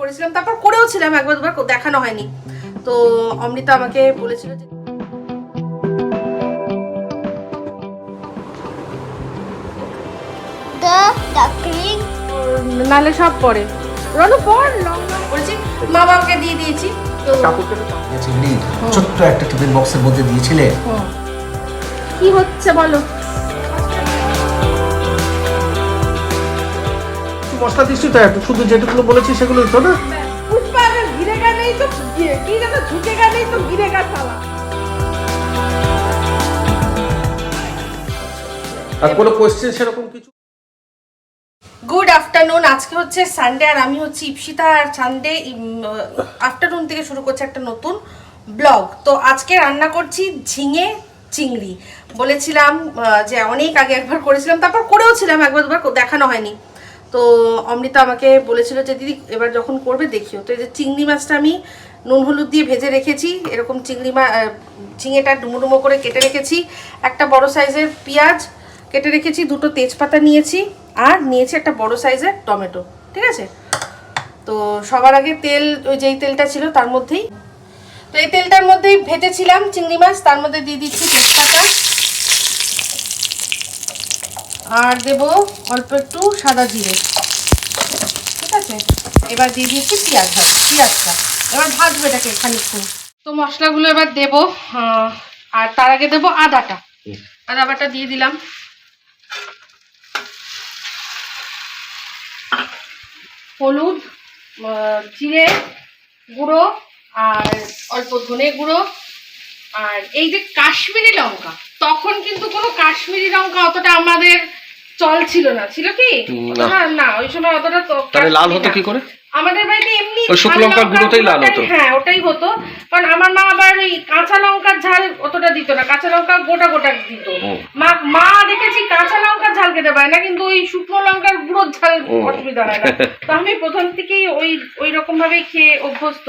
করেছিলাম তারপর করেও ছিলাম একবার দুবার দেখানো হয়নি। তো অমৃতা আমাকে বলেছিল যে নালে সব পরে। রনু পর লং লং করেছি। মা বাবাকে দিয়ে দিয়েছি ছোট্ট একটা টিফিন বক্সের মধ্যে দিয়েছিলে। কি হচ্ছে বলো? মশলা দিচ্ছি তো একটু শুধু যেটুকুলো বলেছি সেগুলোই তো না? পুষ্পা আগে গিরেগা নেই তো কি যেন ঝুঁকেগা নেই তো গিরেগা সালা আর কোনো কোয়েশ্চেন সেরকম কিছু? গুড আফটারনুন আজকে হচ্ছে সানডে আর আমি হচ্ছে ইপসিতা আর সানডে আফটারনুন থেকে শুরু করছে একটা নতুন ব্লগ তো আজকে রান্না করছি ঝিঙে চিংড়ি। বলেছিলাম যে অনেক আগে একবার করেছিলাম তারপর করেও ছিলাম একবার দুবার দেখানো হয়নি। তো অমৃতা আমাকে বলেছিল যে, দিদি, এবার যখন করবে দেখিও। তো এই যে চিংড়ি মাছটা আমি নুন হলুদ দিয়ে ভেজে রেখেছি, এরকম চিংড়ি মা ঝিঙেটা ডুমো ডুমো করে কেটে রেখেছি। একটা বড় সাইজের পেঁয়াজ কেটে রেখেছি, দুটো তেজপাতা নিয়েছি, আর নিয়েছি একটা বড় সাইজের টমেটো, ঠিক আছে? তো সবার আগে তেল, ওই যেই তেলটা ছিল তার মধ্যেই, তো এই তেলটার মধ্যেই ভেজেছিলাম চিংড়ি মাছ, তার মধ্যে দিয়ে দিচ্ছি তেজপাতা। আর দেব অল্প একটু সাদা জিরে। ঠিক আছে? এবার দিয়ে দিচ্ছি পেঁয়াজ ভাজ পেঁয়াজটা। এবার ভাজবো এটাকে খানিকক্ষণ। তো মশলাগুলো এবার দেব আর তার আগে দেবো আদাটা। আদা বাটা দিয়ে দিলাম। হলুদ জিরে গুঁড়ো আর অল্প ধনে গুঁড়ো। আর এই যে কাশ্মীরি লঙ্কা তখন কিন্তু কোনো কাশ্মীরি লঙ্কা অতটা আমাদের চল ছিল না। ছিল কি? না। না ওই সময় অতটা লাল হতো কি করে? আমাদের বাড়িতে এমনি শুকনো লঙ্কার গুঁড়োতেই লাল হতো। হ্যাঁ ওটাই হতো। কারণ আমার মা আবার ওই কাঁচা লঙ্কার ঝাল অতটা দিত না। কাঁচা লঙ্কা গোটা গোটা দিত। মা মা দেখেছি কাঁচা লঙ্কার ঝাল খেতে পারে না কিন্তু ওই শুকনো লঙ্কার গুঁড়োর ঝাল অসুবিধা হয় না। তো আমি প্রথম থেকেই ওই ওই রকম ভাবেই খেয়ে অভ্যস্ত।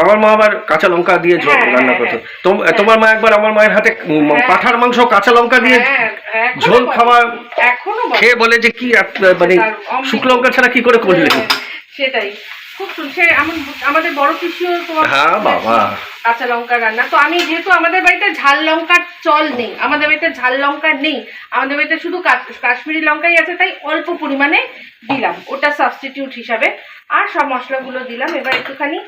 আমার মা আবার কাঁচা লঙ্কা দিয়ে ঝোল হ্যাঁ, রান্না হ্যাঁ, করতো। হ্যাঁ। তোমার মা একবার আমার মায়ের হাতে। পাঁঠার মাংস কাঁচা লঙ্কা দিয়ে ঝোল খাওয়া এখনও বলে। খেয়ে বলে যে কি মানে শুকনো লঙ্কা ছাড়া কি করে করলে? সেটাই। খুব সু- আমাদের বড় পিসিও তোমার হ্যাঁ, বাবা। কাঁচা লঙ্কা রান্না। তো আমি যেহেতু আমাদের বাড়িতে ঝাল লঙ্কার চল নেই আমাদের বাড়িতে ঝাল লঙ্কা নেই আমাদের বাড়িতে শুধু কাশ্মীরি লঙ্কাই আছে তাই অল্প পরিমাণে দিলাম। ওটা সাবস্টিটিউট হিসাবে। আর সব মশলাগুলো দিলাম। এবার একটুখানি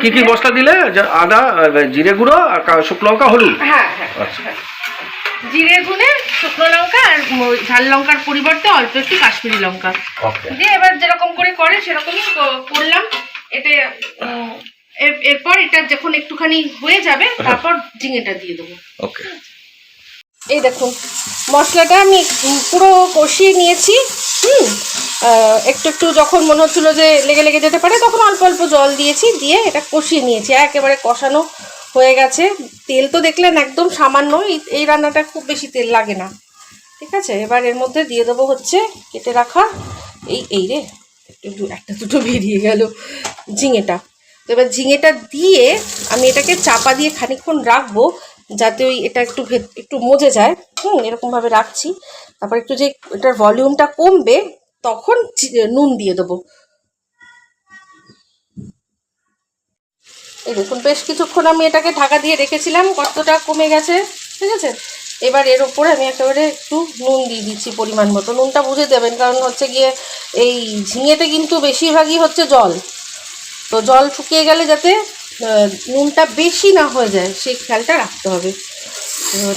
কি কি মশলা দিলে? আদা জিরে গুঁড়ো আর শুকনো লঙ্কা হলুদ? হ্যাঁ হ্যাঁ। আচ্ছা। জিরে গুনে শুকনো লঙ্কা আর ঝাল লঙ্কার পরিবর্তে অল্প একটু কাশ্মীরি লঙ্কা। দিয়ে এবার যেরকম করে করে সেরকমই করলাম। এতে এর- এরপর এটা যখন একটুখানি হয়ে যাবে তারপর ঝিঙেটা দিয়ে দেবো। ওকে এই দেখুন মশলাটা আমি পুরো কষিয়ে নিয়েছি। হুম একটু একটু যখন মনে হচ্ছিল যে লেগে লেগে যেতে পারে তখন অল্প অল্প জল দিয়েছি দিয়ে এটা কষিয়ে নিয়েছি। একেবারে কষানো হয়ে গেছে। তেল তো দেখলেন একদম সামান্য, এই রান্নাটা খুব বেশি তেল লাগে না। ঠিক আছে? এবার এর মধ্যে দিয়ে দেবো হচ্ছে, কেটে রাখা এই এই রে, একটু একটা দুটো বেরিয়ে গেল ঝিঙেটা। তো এবার ঝিঙেটা দিয়ে আমি এটাকে চাপা দিয়ে খানিকক্ষণ রাখব, যাতে ওই এটা একটু একটু মজে যায়। হুম, এরকমভাবে রাখছি। তারপর একটু যে এটার ভলিউমটা কমবে, তখন নুন দিয়ে দেবো। এই দেখুন, বেশ কিছুক্ষণ আমি এটাকে ঢাকা দিয়ে রেখেছিলাম কতটা কমে গেছে, ঠিক আছে? এবার এর ওপরে আমি একেবারে একটু নুন দিয়ে দিচ্ছি পরিমাণ মতো। নুনটা বুঝে দেবেন, কারণ হচ্ছে গিয়ে এই ঝিঙেতে কিন্তু বেশিরভাগই হচ্ছে জল। তো জল শুকিয়ে গেলে যাতে নুনটা বেশি না হয়ে যায়, সেই খেয়ালটা রাখতে হবে।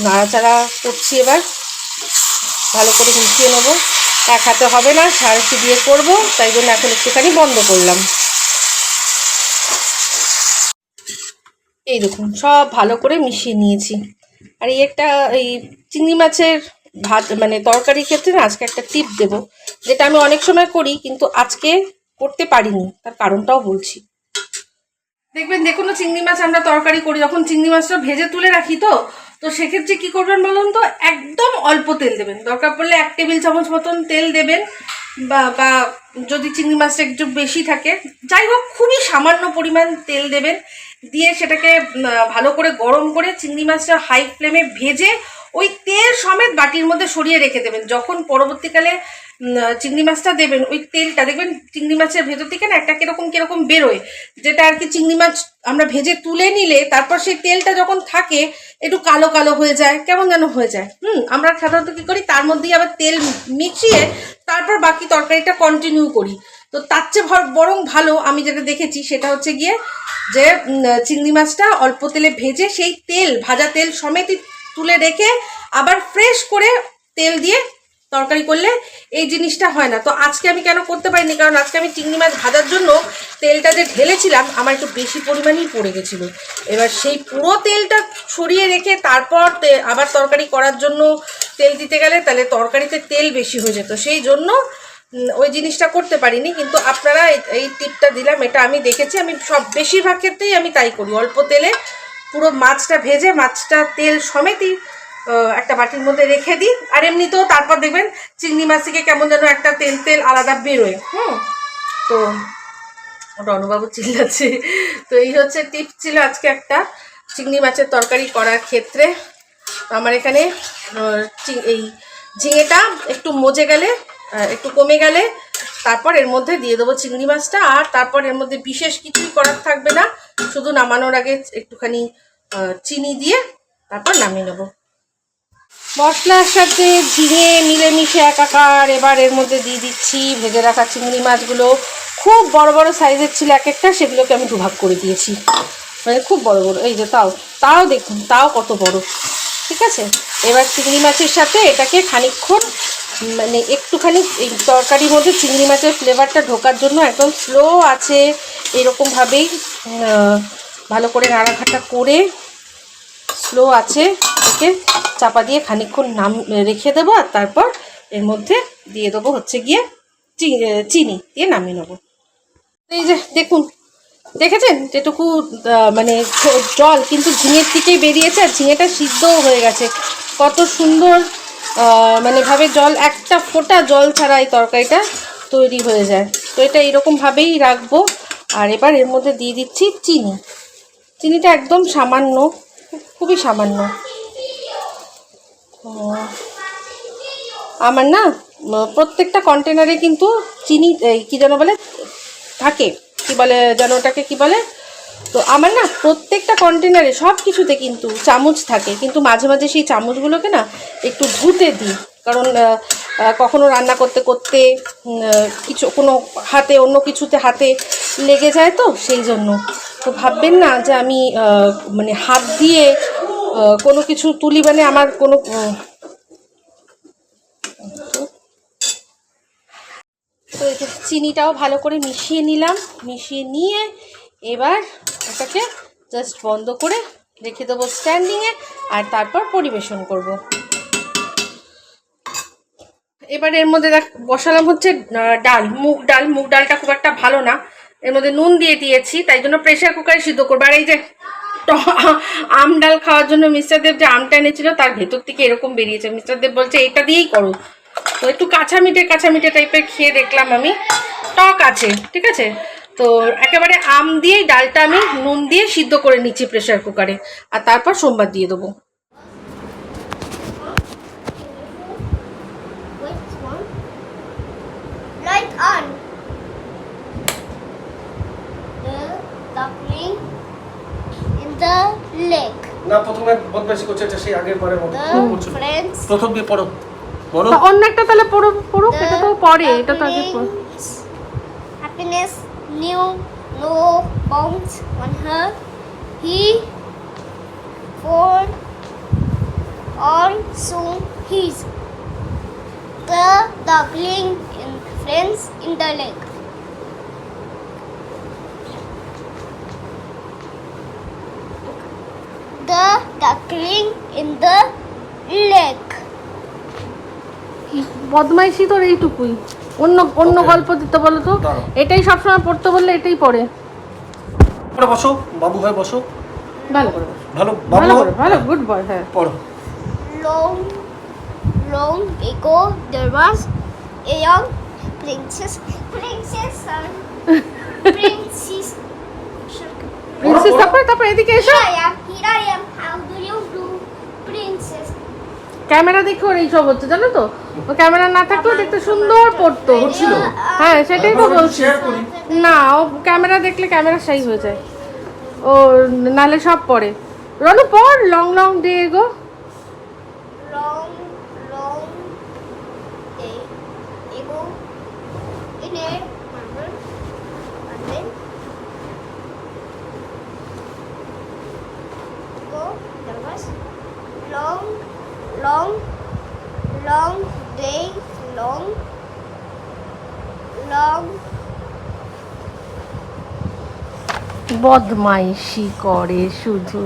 নাড়াচাড়া করছি এবার। ভালো করে মিশিয়ে নেব। এক হাতে হবে না সারসি দিয়ে করব, তাই জন্য এখন একটুখানি বন্ধ করলাম। এই দেখুন, সব ভালো করে মিশিয়ে নিয়েছি। আর এই একটা, এই চিংড়ি মাছের ভাত মানে তরকারির ক্ষেত্রে না আজকে একটা টিপ দেব, যেটা আমি অনেক সময় করি, কিন্তু আজকে করতে পারিনি, তার কারণটাও বলছি। দেখবেন, দেখুন চিংড়ি মাছ আমরা তরকারি করি, যখন চিংড়ি মাছটা ভেজে তুলে রাখি তো তো সেক্ষেত্রে কি করবেন বলুন তো, একদম অল্প তেল দেবেন। দরকার পড়লে এক টেবিল চামচ মতন তেল দেবেন, বা বা যদি চিংড়ি মাছটা একটু বেশি থাকে, যাই হোক, খুবই সামান্য পরিমাণ তেল দেবেন। দিয়ে সেটাকে ভালো করে গরম করে চিংড়ি মাছটা হাই ফ্লেমে ভেজে ওই তেল সমেত বাটির মধ্যে সরিয়ে রেখে দেবেন। যখন পরবর্তীকালে চিংড়ি মাছটা দেবেন, ওই তেলটা দেখবেন চিংড়ি মাছের ভেতর থেকে না একটা কীরকম কীরকম বেরোয়। যেটা আর কি চিংড়ি মাছ আমরা ভেজে তুলে নিলে তারপর সেই তেলটা যখন থাকে, একটু কালো কালো হয়ে যায়, কেমন যেন হয়ে যায়। হুম, আমরা সাধারণত কী করি? তার মধ্যেই আবার তেল মিশিয়ে তারপর বাকি তরকারিটা কন্টিনিউ করি। তো তার চেয়ে বরং ভালো আমি যেটা দেখেছি সেটা হচ্ছে গিয়ে যে চিংড়ি মাছটা অল্প তেলে ভেজে সেই তেল, ভাজা তেল সমেতই তুলে রেখে আবার ফ্রেশ করে তেল দিয়ে তরকারি করলে এই জিনিসটা হয় না। তো আজকে আমি কেন করতে পারিনি? কারণ আজকে আমি চিংড়ি মাছ ভাজার জন্য তেলটা যে ঢেলেছিলাম, আমার একটু বেশি পরিমাণেই পড়ে গেছিল। এবার সেই পুরো তেলটা ছড়িয়ে রেখে তারপর আবার তরকারি করার জন্য তেল দিতে গেলে তাহলে তরকারিতে তেল বেশি হয়ে যেত। সেই জন্য ওই জিনিসটা করতে পারিনি, কিন্তু আপনারা এই- টিপটা দিলাম, এটা আমি দেখেছি, আমি সব, বেশিরভাগ ক্ষেত্রেই আমি তাই করি। অল্প তেলে পুরো মাছটা ভেজে, মাছটা তেল সমেতই একটা বাটির মধ্যে রেখে দিই, আর এমনিতেও তারপর দেখবেন চিংড়ি মাছ থেকে কেমন যেন একটা তেল তেল আলাদা বেরোয়, হুম? তো রণবাবু চিল্লাচ্ছে। তো এই হচ্ছে টিপ ছিল আজকে একটা, চিংড়ি মাছের তরকারি করার ক্ষেত্রে। আমার এখানে এই ঝিঙেটা একটু মজে গেলে একটু কমে গেলে তারপর এর মধ্যে দিয়ে দেবো চিংড়ি মাছটা। আর তারপর এর মধ্যে বিশেষ কিছুই করার থাকবে না, শুধু নামানোর আগে একটুখানি চিনি দিয়ে তারপর নামিয়ে নেব। মশলার সাথে ঝিঙে মিলেমিশে একাকার, এবার এর মধ্যে দিয়ে দিচ্ছি ভেজে রাখা চিংড়ি মাছগুলো। খুব বড় বড় সাইজের ছিল এক একটা সেগুলোকে আমি দুভাগ করে দিয়েছি। মানে খুব বড় বড়, এই যে তাও তাও দেখুন, তাও কত বড়। ঠিক আছে? এবার চিংড়ি মাছের সাথে এটাকে খানিকক্ষণ মানে একটুখানি এই তরকারির মধ্যে চিংড়ি মাছের ফ্লেভারটা ঢোকার জন্য একদম স্লো আছে, এরকমভাবেই ভালো করে নাড়াঘাটা করে স্লো আছে, একে চাপা দিয়ে খানিকক্ষণ নাম রেখে দেবো আর তারপর এর মধ্যে দিয়ে দেবো হচ্ছে গিয়ে চিনি দিয়ে নামিয়ে নেব। এই যে দেখুন, দেখেছেন যেটুকু মানে জল কিন্তু ঝিঙের থেকেই বেরিয়েছে আর ঝিঙেটা সিদ্ধও হয়ে গেছে। কত সুন্দর মানে ভাবে জল, একটা ফোঁটা জল ছাড়া এই তরকারিটা তৈরি হয়ে যায়। তো এটা এরকমভাবেই রাখব। আর এবার এর মধ্যে দিয়ে দিচ্ছি চিনি। চিনিটা একদম সামান্য, খুবই সামান্য। আমার না প্রত্যেকটা কন্টেনারে কিন্তু চিনি কি যেন বলে, থাকে। কি বলে যেন ওটাকে, কি বলে? তো আমার না প্রত্যেকটা কন্টেনারে সব কিছুতে কিন্তু চামচ থাকে, কিন্তু মাঝে মাঝে সেই চামচগুলোকে না একটু ধুতে দিই। কারণ কখনো রান্না করতে করতে কিছু কোনো হাতে, অন্য কিছুতে হাতে লেগে যায় তো সেই জন্য। তো ভাববেন না যে আমি মানে হাত দিয়ে কোনো কিছু তুলি মানে আমার কোনো তো চিনিটাও ভালো করে মিশিয়ে নিলাম, মিশিয়ে নিয়ে এবার এটাকে জাস্ট বন্ধ করে রেখে দেবো স্ট্যান্ডিংয়ে আর তারপর পরিবেশন করব। এবার এর মধ্যে দেখ, বসালাম হচ্ছে ডাল, মুগ ডাল, মুগ ডালটা খুব একটা ভালো না। এর মধ্যে নুন দিয়ে দিয়েছি, তাই জন্য প্রেশার কুকারে সিদ্ধ করব। আর এই যে আম ডাল খাওয়ার জন্য মিস্টার দেব যে আমটা এনেছিল, তার ভেতর থেকে এরকম বেরিয়েছে। মিস্টার দেব বলছে, এটা দিয়েই করো। তো একটু কাঁচা মিঠে কাঁচা মিঠে টাইপের খেয়ে দেখলাম আমি। টক আছে, ঠিক আছে? তো একেবারে আম দিয়েই ডালটা আমি নুন দিয়ে সিদ্ধ করে নিচ্ছি প্রেশার কুকারে আর তারপর সোমবার দিয়ে দেবো. না প্রথমে বদমাইশি করছে সেই আগের. প্রথম দিয়ে পড়ো পড়ো অন্য একটা তাহলে পড়ো পড়ুক এটা তো পরে এটা তো আগে পড়ো। ducklings. Knew no bounds on her. He for all soon his. The duckling in friends in the lake. The duckling in the lake. বদমাইশি তোর এইটুকুই অন্য অন্য. গল্প দিতে বলো তো। এটাই সবসময় পড়তে বললে এটাই পড়ে পরে বসো বাবু হয়ে বসো ভালো করে বলো। ভালো বাবু ভালো হয়ে করে ভালো গুড বয় হ্যাঁ পড়ো Long, long ago, there was a young princess. Princess, son. princess. Princess তারপরে তারপরে এদিকে এসো. Here I am. How do you do, princess? Camera দেখে ওর এইসব হচ্ছে জানো তো? ও ক্যামেরা না থাকলে দেখতে সুন্দর পড়তো। হ্যাঁ সেটাই তো বলছি। share না ও ক্যামেরা দেখলে ক্যামেরা সাই হয়ে যায়। ও নালে সব পড়ে। রনু পড় long long day go long, long, long days, long, long. বদমাইশি করে শুধু।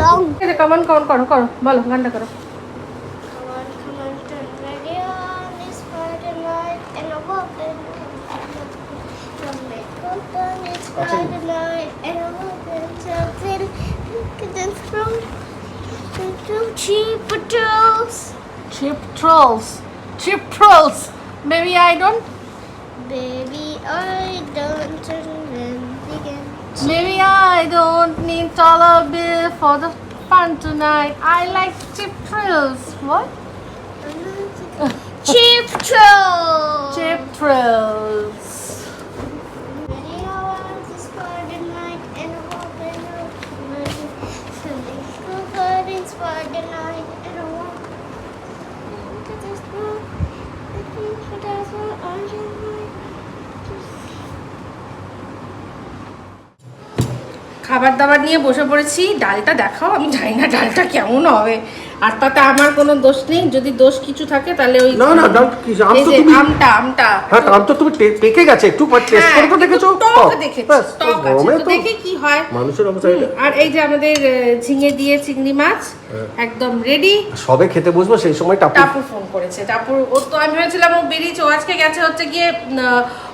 লং কমন কমন করো করো বলো গানটা করো। Trolls. Chip trolls. Maybe I don't. Baby, I don't. Maybe I don't need dollar bill for the fun tonight. I like chip thrills. What? Cheap patrols. Chip thrills. খাবার দাবার নিয়ে বসে পড়েছি ডালটা দেখাও আমি জানি না ডালটা কেমন হবে। আর তাতে আমার কোনো দোষ নেই যদি দোষ কিছু থাকে তাহলে ওই না, না, ডাল কি, আম তো তুমি- আমটা আমটা। হ্যাঁ আম তো তুমি পেকে গেছে একটু পর টেস্ট করে তো হ্যাঁ, দেখেছ। টক দেখেছি তো টক আছে তো তো দেখে কি হয়। মানুষের অবস্থা আর এই যে আমাদের ঝিঙে দিয়ে চিংড়ি মাছ হ্যাঁ। একদম রেডি সবে খেতে বসবো সেই সময় টাপু। টাপুর ফোন করেছে টাপুর ও তো আমি ভেবেছিলাম ও বেরিয়েছে ও আজকে গেছে হচ্ছে গিয়ে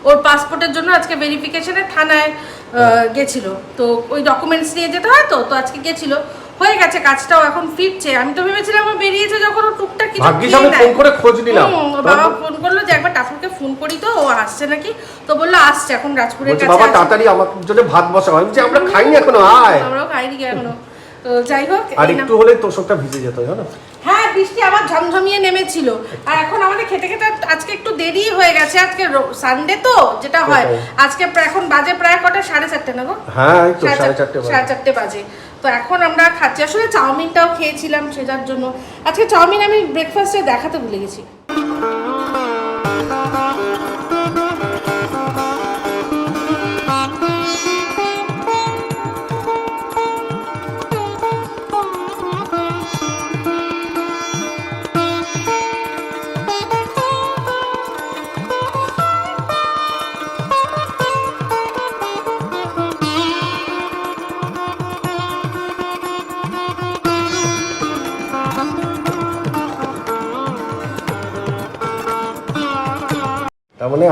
ওর পাসপোর্টের জন্য আজকে ভেরিফিকেশনে থানায় আহ, গেছিল। তো ওই ডকুমেন্টস নিয়ে যেতে হয় তো তো আজকে গেছিল। হয়ে গেছে কাজটাও এখন ফিরছে। আমি তো ভেবেছিলাম ও বেরিয়েছে যখন ও টুকটাক কিছু ভাগ্যিস আমি ফোন করে খোঁজ নিলাম। বাবা ফোন করল যে একবার টাপুরকে ফোন করি তো ও আসছে নাকি? তো বলল আসছে এখন রাজপুরের কাছে বাবা। তাড়াতাড়ি আমার জন্য ভাত বসা আমি বলছি আমরা খাইনি এখনও আয়। আমরাও খাইনি এখনও তো যাই হোক আর একটু হলে তোষকটা ভিজে যেত জানো? হ্যাঁ বৃষ্টি আবার ঝমঝমিয়ে নেমেছিল। আর এখন আমাদের খেতে খেতে আজকে একটু দেরি হয়ে গেছে আজকে সানডে তো যেটা হয়। আজকে এখন বাজে প্রায় কটা সাড়ে চারটে না গো? হ্যাঁ সাড়ে চারটে বাজে। তো এখন আমরা খাচ্ছি। আসলে চাউমিনটাও খেয়েছিলাম সেটার জন্য। আজকে চাউমিন আমি ব্রেকফাস্টে দেখাতে ভুলে গেছি।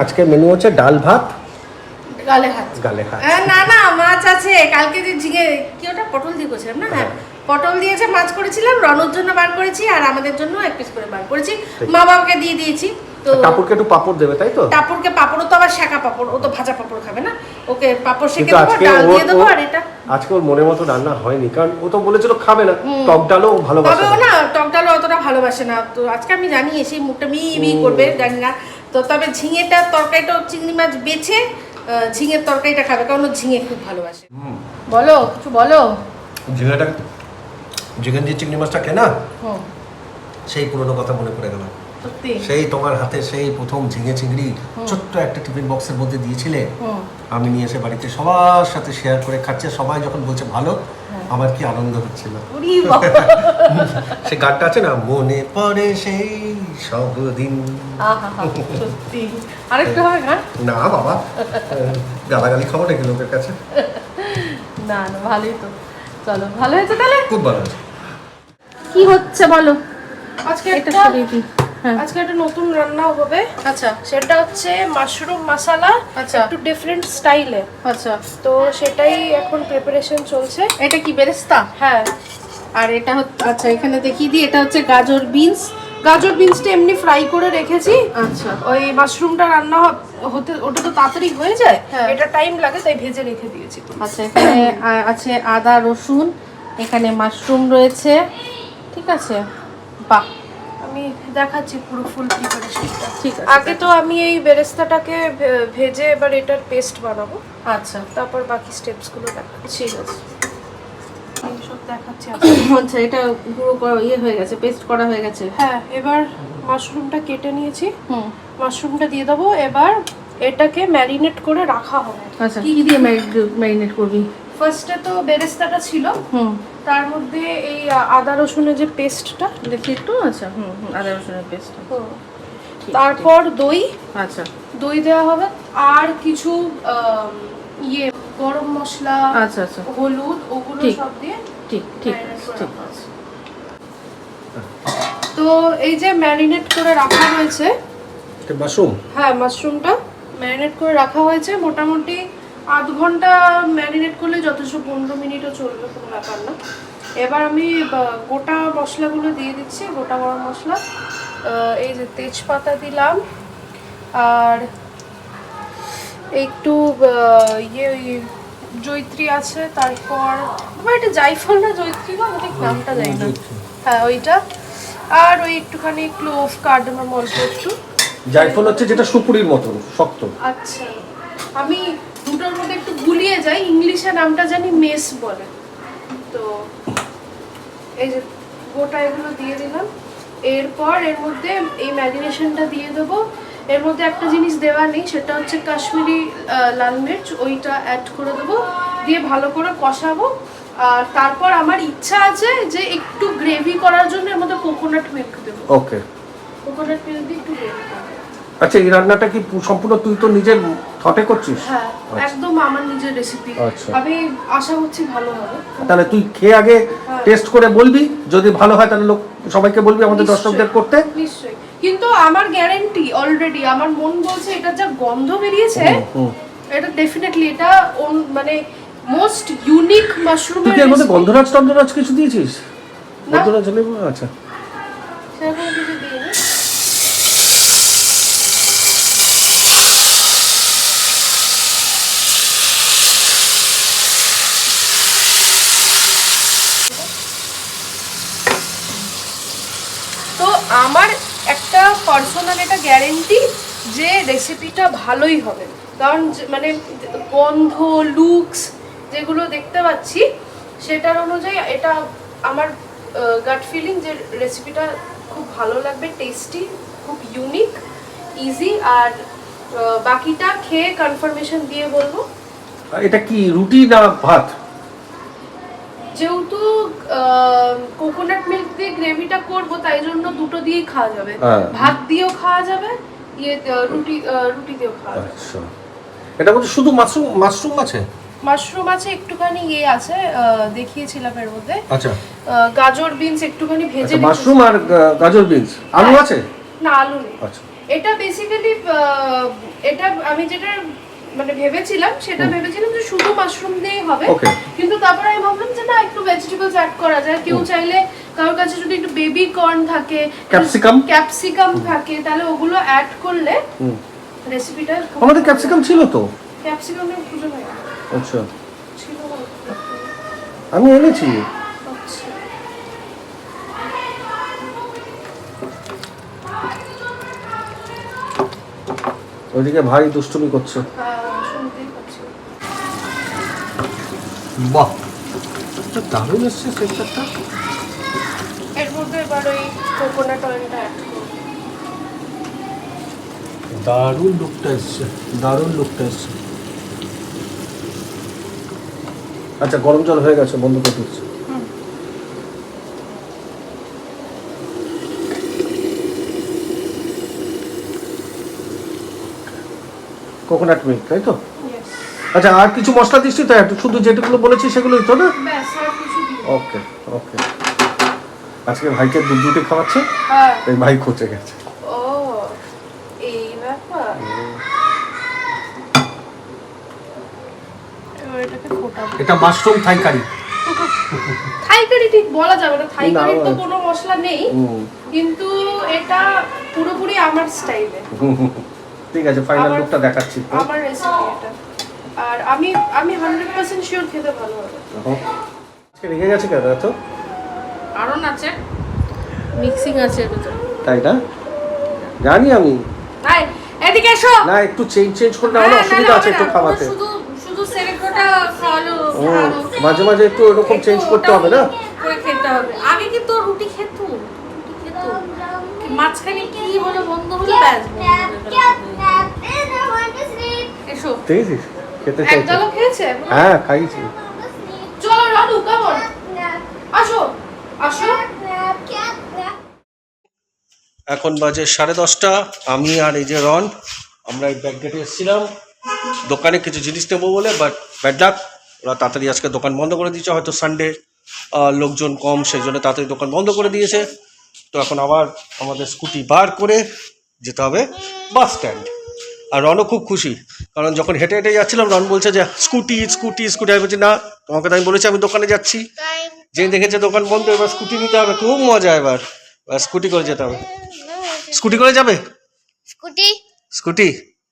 মানে আজকে মেনু হচ্ছে ডাল ভাত গালে হাত গালে আহ, না না মাছ আছে কালকে যে ঝিঙে কি ওটা? পটল দিয়ে করেছিলাম না? হ্যাঁ পটল দিয়েছে মাছ করেছিলাম রনর জন্য বার করেছি আর আমাদের জন্য এক পিস করে বার করেছি। মা বাবাকে দিয়ে দিয়েছি তো টাপুরকে একটু পাপড় দেবে তাই তো? টাপুরকে পাপড়ও তো আবার শাঁকা পাপড় ও তো ভাজা পাপড় খাবে না? ওকে পাপড় সেকে দেবো ডাল দিয়ে দেবো আর এটা। আজকে ওর মনের মতো রান্না হয়নি কারণ ও তো বলেছিল খাবে না। টক ডালও ভালোবাসে না। টক ডাল অতটা ভালোবাসে না। তো আজকে আমি জানি এসে মুখটা মি মি করবে জানি না। তো তবে ঝিঙেটা তরকারিটা চিংড়ি মাছ বেছে ঝিঙের তরকারিটা খাবে কারণ ঝিঙে খুব ভালোবাসে। বলো কিছু বলো? ঝিঙেটা ঝিঙে যে চিংড়ি মাছটা কেনা হুম। সেই পুরোনো কথা মনে পড়ে গেল। সত্যি সেই তোমার হাতে সেই প্রথম ঝিঙে চিংড়ি ছোট্ট একটা টিফিন বক্সের মধ্যে দিয়েছিলে। আমি নিয়ে এসে বাড়িতে সবার সাথে শেয়ার করে খাচ্ছে সবাই যখন বলছে ভালো। আমার কি আনন্দ হচ্ছিল? সে গানটা আছে না? মনে পড়ে সেই সব দিন। আহা, আরেকটু হবে গান? না বাবা। গালাগালি খাব নাকি লোকের কাছে? না না ভালোই তো। চলো ভালো হয়েছে তাহলে? খুব ভালো কি হচ্ছে বলো? আজকে একটা আজকে একটা নতুন রান্না হবে। আচ্ছা। সেটা হচ্ছে মাশরুম মশলা আচ্ছা। একটু ডিফারেন্ট স্টাইলে আচ্ছা। তো সেটাই এখন প্রিপারেশন চলছে। এটা কি বেরেস্তা? হ্যাঁ। আর এটা হচ্ছে আচ্ছা এখানে দেখিয়ে দিই এটা হচ্ছে গাজর বিনস গাজর বিনসটা এমনি ফ্রাই করে রেখেছি। আচ্ছা। ওই মাশরুমটা রান্না হতে ওটা তো তাড়াতাড়ি হয়ে যায়। হ্যাঁ। এটা টাইম লাগে তাই ভেজে রেখে দিয়েছি। আচ্ছা এখানে আছে আদা রসুন এখানে মাশরুম রয়েছে। ঠিক আছে? বাহ। আমি দেখাচ্ছি পুরো ফুল প্রিপারেশনটা ঠিক আছে, আগে তো আমি এই বেরেস্তাটাকে ভেজে এবার এটার পেস্ট বানাবো। আচ্ছা। তারপর বাকি স্টেপসগুলো দেখাচ্ছি। ঠিক আছে। দেখাচ্ছি আচ্ছা এটা পুরো করা- ইয়ে হয়ে গেছে পেস্ট করা হয়ে গেছে। হ্যাঁ এবার মাশরুমটা কেটে নিয়েছি। হুম। মাশরুমটা দিয়ে দেবো। এবার এটাকে ম্যারিনেট করে রাখা হবে। আচ্ছা কি কি দিয়ে ম্যারিনেট করবি? ফার্স্টে তো বেরেস্তাটা ছিল। হুম। তার মধ্যে এই আদা রসুনের যে পেস্টটা দেখি একটু? আচ্ছা হুম হুম আদা রসুনের পেস্ট তারপর দই? আচ্ছা। দই দেওয়া হবে। আর কিছু ইয়ে গরম মশলা আচ্ছা আচ্ছা। হলুদ ওগুলো সব দিয়ে ঠিক ঠিক ঠিক। আছে। তো এই যে ম্যারিনেট করে রাখা হয়েছে এটা মাশরুম হ্যাঁ মাশরুমটা ম্যারিনেট করে রাখা হয়েছে। মোটামুটি আধ ঘণ্টা ম্যারিনেট করলে যথেষ্ট পনেরো মিনিটও চলবে কোনো ব্যাপার না। এবার আমি গোটা মশলাগুলো দিয়ে দিচ্ছি গোটা গরম মশলা। এই যে তেজপাতা দিলাম আর একটু ইয়ে জৈত্রী আছে তারপর আমার এটা জাইফল না জৈত্রী না ঠিক নামটা জানি না। হ্যাঁ ওইটা। আর ওই একটুখানি ক্লোভ কার্ডামাম অল্প একটু। জায়ফল হচ্ছে যেটা সুপুরির মতন শক্ত। আচ্ছা। আমি দুটোর মধ্যে একটু গুলিয়ে যাই ইংলিশে নামটা জানি মেস বলে। তো এই যে গোটা এগুলো দিয়ে দিলাম। এরপর এর মধ্যে এই ম্যারিনেশনটা দিয়ে দেবো। এর মধ্যে একটা জিনিস দেওয়া নেই সেটা হচ্ছে কাশ্মীরি লাল মির্চ ওইটা অ্যাড করে দেবো। দিয়ে ভালো করে কষাবো। আর তারপর আমার ইচ্ছা আছে যে একটু গ্রেভি করার জন্য এর মধ্যে কোকোনাট মিল্ক দেবো। ওকে কোকোনাট মিল্ক দিয়ে একটু গ্রেভি আচ্ছা এই রান্নাটা কি সম্পূর্ণ তুই তো নিজের থটে করছিস? হ্যাঁ আচ্ছা। একদম আমার নিজের রেসিপি আচ্ছা। আমি আশা করছি ভালো হবে। তাহলে তুই খেয়ে আগে হ্যাঁ। টেস্ট করে বলবি? যদি ভালো হয় তাহলে লোক সবাইকে বলবি আমাদের দর্শকদের করতে? নিশ্চয়ই। কিন্তু আমার গ্যারেন্টি অলরেডি আমার মন বলছে এটা যা গন্ধ বেরিয়েছে এটা ডেফিনেটলি এটা মানে মোস্ট ইউনিক মাশরুম তুই এর মধ্যে গন্ধরাজ টন্ধরাজ কিছু দিয়েছিস? গন্ধরাজ আচ্ছা। সেরকম কিছু দিইনি তো আমার একটা পার্সোনাল এটা গ্যারেন্টি যে রেসিপিটা ভালোই হবে। কারণ মানে গন্ধ লুকস যেগুলো দেখতে পাচ্ছি, সেটার অনুযায়ী এটা আমার গাট ফিলিং যে রেসিপিটা খুব ভালো লাগবে টেস্টি খুব ইউনিক ইজি আর বাকিটা খেয়ে কনফার্মেশন দিয়ে বলব। এটা কি রুটি না ভাত? যেহেতু কোকোনাট মিল্ক দিয়ে গ্রেভিটা করব তাই জন্য দুটো দিয়েই খাওয়া যাবে। হ্যাঁ। ভাত দিয়েও খাওয়া যাবে ইয়ে রুটি রুটি দিয়েও খাওয়া যাবে। আচ্ছা। এটা মধ্যে শুধু মাশরুম মাশরুম আছে? মাশরুম আছে একটুখানি ইয়ে আছে দেখিয়েছিলাম এর মধ্যে। আচ্ছা। গাজর বিনস একটুখানি ভেজে আচ্ছা মাশরুম আর গাজর বিনস আলু হ্যাঁ। আছে? না আলু নেই। আচ্ছা। এটা বেসিক্যালি এটা আমি যেটা মানে ভেবেছিলাম সেটা ভেবেছিলাম যে শুধু মাশরুম দিয়েই হবে। কিন্তু তারপরে আমি ভাবলাম যে না একটু ভেজিটেবলস অ্যাড করা যায়। কেউ চাইলে কারোর কাছে যদি একটু বেবি কর্ন থাকে Capsicum? ক্যাপসিকাম থাকে তাহলে ওগুলো অ্যাড করলে। রেসিপিটা আমাদের ক্যাপসিকাম ছিল তো। ক্যাপসিকামের হয়। না। আচ্ছা। ছিল আমি এনেছি। আচ্ছা। ওইদিকে ভারী দুষ্টুমি করছে। হ্যাঁ, শুনতেই পাচ্ছি। বাহ। দারুণ এসছে সেক্টরটা এর মধ্যে এবার ওই কোকোনাট অয়েলটা দারুণ লুকটা এসছে দারুণ লুকটা এসছে। আচ্ছা গরম জল হয়ে গেছে বন্ধ করে দিচ্ছি। কোকোনাট মিল্ক তাই তো. আচ্ছা আর কিছু মশলা দিচ্ছি? তো একটু শুধু যেটুকুলো বলেছি সেগুলোই তো না। ওকে ওকে। আজকে ভাইকে দুধ দুটি খাওয়াচ্ছে হ্যাঁ। তাই ভাই খোঁচে গেছে। এই এটা মাশরুম থাই কারি থাই কারি ঠিক বলা যাবে না থাই না, কারির তো কোনো মশলা নেই কিন্তু এটা পুরোপুরি আমার স্টাইলে। ঠিক আছে ফাইনাল লুকটা দেখাচ্ছি। আমার রেসিপি এটা। আর আমি আমি হান্ড্রেড পার্সেন্ট শিওর খেতে ভালো হবে দেখো। আজকে রেখে গেছে কেন এত কারণ আছে মিক্সিং আছে এর ভিতরে তাই না জানি আমি আয়, এদিকে এসো না একটু চেঞ্জ চেঞ্জ করে নাও না হ্যাঁ, অসুবিধা আছে একটু। খাওয়াতে শুধু শুধু সেরেকোটা খাওয়ালো ও মাঝে মাঝে একটু এরকম চেঞ্জ করতে হবে না করে খেতে হবে আগে কিন্তু ও রুটি খেত রুটি খেত মাঝখানে কি হলো বন্ধ হলো ব্যাস হয়ে. এসো দেখেছিস খেতে এক চাইছে। ডালও খেয়েছে? হ্যাঁ খাইছি. চলো রানু কেমন? আসো আসো. এখন বাজে সাড়ে দশটা। আমি আর এই যে রন আমরা এই ব্যাগ গেটে এসেছিলাম। দোকানে কিছু জিনিস নেব বলে বাট ব্যাড লাক ওরা তাড়াতাড়ি আজকে দোকান বন্ধ করে দিয়েছে হয়তো সানডে লোকজন কম সেই জন্য তাড়াতাড়ি দোকান বন্ধ করে দিয়েছে। তো এখন আবার আমাদের স্কুটি বার করে যেতে হবে বাস স্ট্যান্ড। আর রনও খুব খুশি। কারণ যখন হেঁটে হেঁটে যাচ্ছিলাম রন বলছে যে স্কুটি স্কুটি স্কুটি। আমি বলছি না তোমাকে তো আমি বলেছি আমি দোকানে যাচ্ছি। যে দেখেছে দোকান বন্ধ এবার স্কুটি নিতে হবে। খুব মজা এবার। এবার স্কুটি করে যেতে হবে। স্কুটি করে যাবে? স্কুটি। স্কুটি?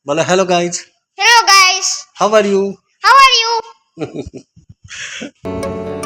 বলে hello guys. Hello guys. How are you? How are you?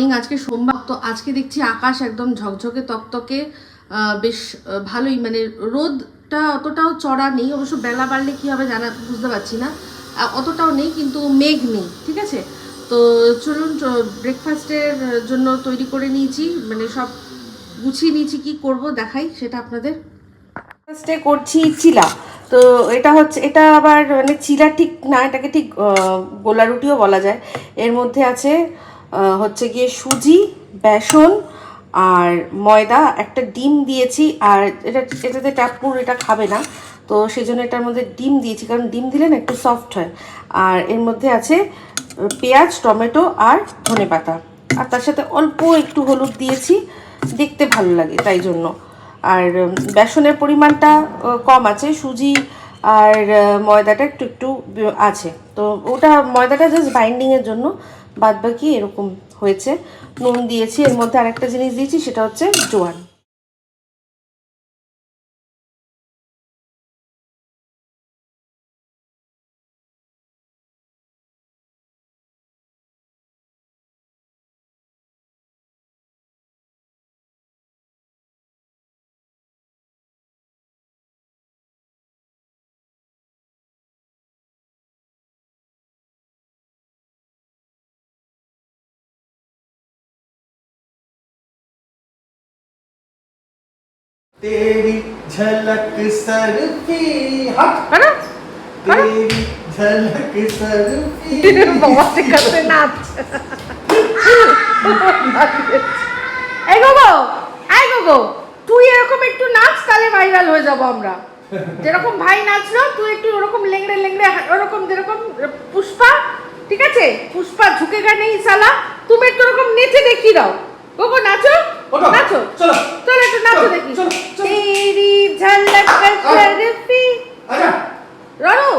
Morning আজকে সোমবার। তো আজকে দেখছি আকাশ একদম ঝকঝকে, তকতকে বেশ ভালোই। মানে রোদটা অতটাও চড়া নেই। অবশ্য বেলা বাড়লে কী হবে জানা বুঝতে পারছি না। অতটাও নেই, কিন্তু মেঘ নেই, ঠিক আছে? তো চলুন ব্রেকফাস্টের জন্য তৈরি করে নিয়েছি। মানে সব গুছিয়ে নিয়েছি, কি করব দেখাই, সেটা আপনাদের। ফার্স্টে করছি চিলা। তো এটা হচ্ছে, এটা আবার মানে চিলা ঠিক না, এটাকে ঠিক গোলা রুটিও বলা যায়। এর মধ্যে আছে হচ্ছে গিয়ে সুজি, বেসন আর ময়দা, একটা ডিম দিয়েছি। আর এটা এটাতে টাপুর এটা খাবে না। তো সেই জন্য এটার মধ্যে ডিম দিয়েছি। কারণ ডিম দিলে না একটু সফট হয়। আর এর মধ্যে আছে পেঁয়াজ, টমেটো আর ধনে পাতা। আর তার সাথে অল্প একটু হলুদ দিয়েছি। দেখতে ভালো লাগে তাই জন্য। আর বেসনের পরিমাণটা কম আছে। সুজি আর ময়দাটা একটু একটু আছে। তো ওটা ময়দাটা জাস্ট বাইন্ডিংয়ের জন্য। বাদ বাকি এরকম হয়েছে। নুন দিয়েছি এর মধ্যে আরেকটা জিনিস দিয়েছি সেটা হচ্ছে জোয়ান। तेरी झलक सरफी हट হ্যাঁ तेरी झलक सरफी বাবা শেখাতে নাচ এই গোগো এই গোগো তুই এরকম একটু নাচ তাহলে ভাইরাল হয়ে যাব আমরা যেরকম ভাই নাচলো তুই একটু ওরকম লেংড়ে লেংড়ে হা- ওরকম যেরকম পুষ্পা ঠিক আছে পুষ্পা ঝুঁকেগা নেই সালা তুমি একটু ওরকম নেচে দেখিয়ে দাও গোগো নাচো? নাচো। চলো। চলো একটু নাচো দেখি। তেরি ঝলক করফি আচ্ছা রনো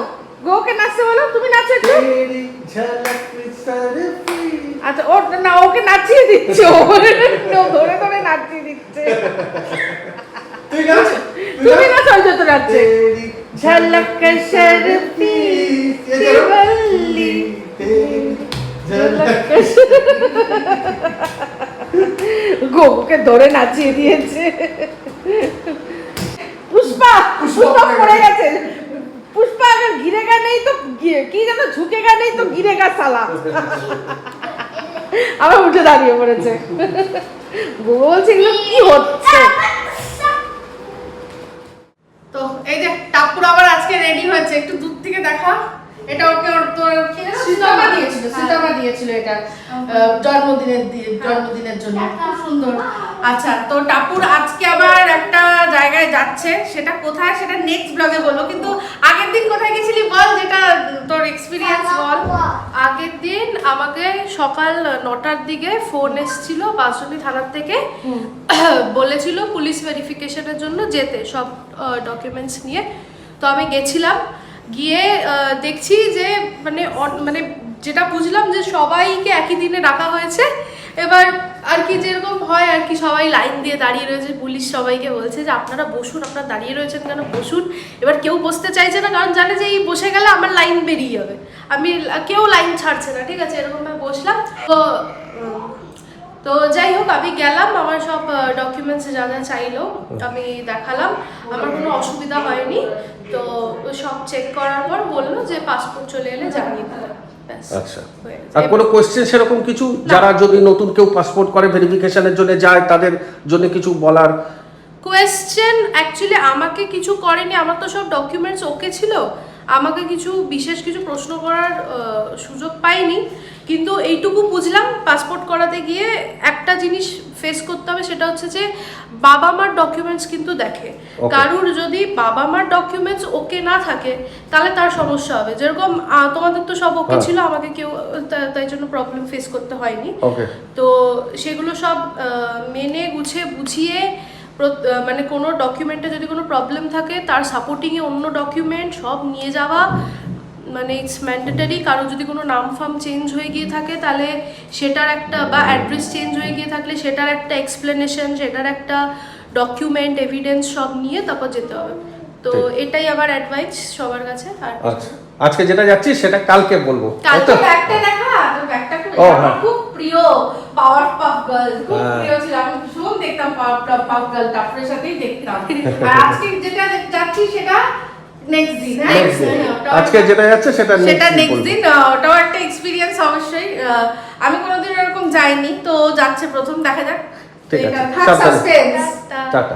গোকে নাচতে বলো। তুমি নাচো একটু। তেরি ঝলক করফি আচ্ছা ওর না ওকে নাচিয়ে দিচ্ছে। ওরে ধরে ধরে নাচিয়ে দিচ্ছে। তুই নাচ। তুমি নাচ। যত নাচছে ঝলক শরফি শিবল্লি। ঝলক শরফি গোকুকে ধরে নাচিয়ে দিয়েছে। পুষ্পা পুষ্পা পড়ে গেছে। পুষ্পা আগে ঘিরে গা নেই তো কি যেন ঝুঁকে গা নেই তো ঘিরে গা সালা। আবার উঠে দাঁড়িয়ে পড়েছে। বলছে এগুলো কি হচ্ছে? তো এই যে টাপুর আবার আজকে রেডি হয়েছে। একটু দূর থেকে দেখা। এটা ওকে ওর তোর? সীতামা দিয়েছিল সীতামা দিয়েছিল এটা জন্মদিনের জন্মদিনের জন্য। খুব সুন্দর। আচ্ছা তো টাপুর আজকে আবার একটা জায়গায় যাচ্ছে সেটা কোথায় সেটা নেক্সট ব্লগে বলব। কিন্তু আগের দিন কোথায় গেছিলি বল যেটা তোর এক্সপিরিয়েন্স বল? আগের দিন আমাকে সকাল নটার দিকে ফোন এসেছিল বাসন্তী থানার থেকে। বলেছিল পুলিশ ভেরিফিকেশনের জন্য যেতে সব ডকুমেন্টস নিয়ে। তো আমি গেছিলাম। গিয়ে দেখছি যে মানে মানে যেটা বুঝলাম যে সবাইকে একই দিনে ডাকা হয়েছে। এবার আর কি যেরকম হয় আর কি, সবাই লাইন দিয়ে দাঁড়িয়ে রয়েছে, পুলিশ সবাইকে বলছে যে, আপনারা বসুন, আপনারা দাঁড়িয়ে রয়েছেন কেন? বসুন। এবার কেউ বসতে চাইছে না, কারণ জানে যে এই বসে গেলে আমার লাইন বেরিয়ে যাবে। আমি কেউ লাইন ছাড়ছে না, ঠিক আছে? এরকম ভাবে বসলাম। তো তো যাই হোক, আমি গেলাম, আমার সব ডকুমেন্টস যা যা চাইলো, আমি দেখালাম। আমার কোনো অসুবিধা হয়নি। তো সব চেক করার পর বলল যে পাসপোর্ট চলে এলে জানিয়ে দিলাম আচ্ছা। আর কোনো কোয়েশ্চেন সেরকম কিছু? যারা যদি নতুন কেউ পাসপোর্ট করে ভেরিফিকেশনের জন্য যায় তাদের জন্য কিছু বলার? কোয়েশ্চেন অ্যাকচুয়ালি আমাকে কিছু করেনি। আমার তো সব ডকুমেন্টস ওকে ছিল। আমাকে কিছু বিশেষ কিছু প্রশ্ন করার সুযোগ পাইনি। কিন্তু এইটুকু বুঝলাম পাসপোর্ট করাতে গিয়ে একটা জিনিস ফেস করতে হবে সেটা হচ্ছে যে বাবা মার ডকুমেন্টস কিন্তু দেখে। কারুর যদি বাবা মার ডকুমেন্টস ওকে না থাকে তাহলে তার সমস্যা হবে। যেরকম তোমাদের তো সব ওকে হ্যাঁ। ছিল আমাকে কেউ তাই জন্য প্রবলেম ফেস করতে হয়নি। তো সেগুলো সব মেনে গুছিয়ে বুঝিয়ে মানে কোনো ডকুমেন্টে যদি কোনো প্রবলেম থাকে তার সাপোর্টিংয়ে অন্য ডকুমেন্ট সব নিয়ে যাওয়া। মানে ইটস ম্যান্ডেটারি কারও যদি কোনো নাম ফাম চেঞ্জ হয়ে গিয়ে থাকে তাহলে সেটার একটা বা অ্যাড্রেস চেঞ্জ হয়ে গিয়ে থাকলে সেটার একটা এক্সপ্লেনেশন সেটার একটা ডকুমেন্ট এভিডেন্স সব নিয়ে তারপর যেতে হবে। তো এটাই আমার অ্যাডভাইস সবার কাছে। আর আচ্ছা আজকে যেটা যাচ্ছি সেটা কালকে বলব। কালকে তো? ব্যাগটা দেখা? তোর ব্যাগটা খুব আমার হ্যাঁ। খুব প্রিয় পাওয়ার পাফ গার্ল খুব হ্যাঁ। প্রিয় ছিল আমি ভীষণ দেখতাম পাওয়ার পাফ গার্ল তারপরে সাথেই দেখতাম। আর আজকে যেটা যাচ্ছি সেটা নেক্সট দিন হ্যাঁ? দিন। হ্যাঁ, আজকে যেটা যাচ্ছে সেটা সেটা নেক্সট দিন। ওটাও একটা এক্সপিরিয়েন্স অবশ্যই। আমি কোনোদিন এরকম যাইনি তো যাচ্ছে প্রথম দেখা যাক। ঠিক আছে, সাসপেন্স টাটা। টাটা